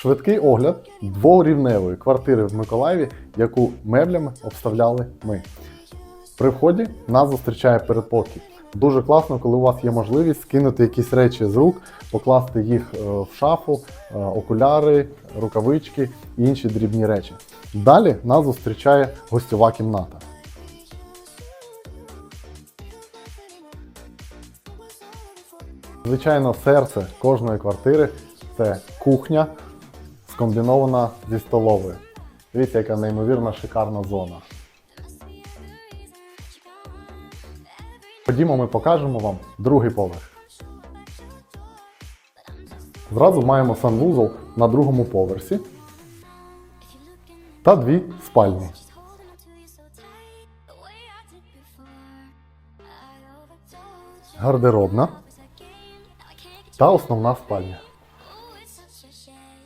Швидкий огляд дворівневої квартири в Миколаєві, яку меблями обставляли ми. При вході нас зустрічає передпокій. Дуже класно, коли у вас є можливість скинути якісь речі з рук, покласти їх е, в шафу, е, окуляри, рукавички і інші дрібні речі. Далі нас зустрічає гостьова кімната. Звичайно, серце кожної квартири це кухня, скомбінована зі столовою. Дивіться, яка неймовірна шикарна зона. Ходімо, ми покажемо вам другий поверх. Зразу маємо санвузол на другому поверсі та дві спальні. Гардеробна та основна спальня.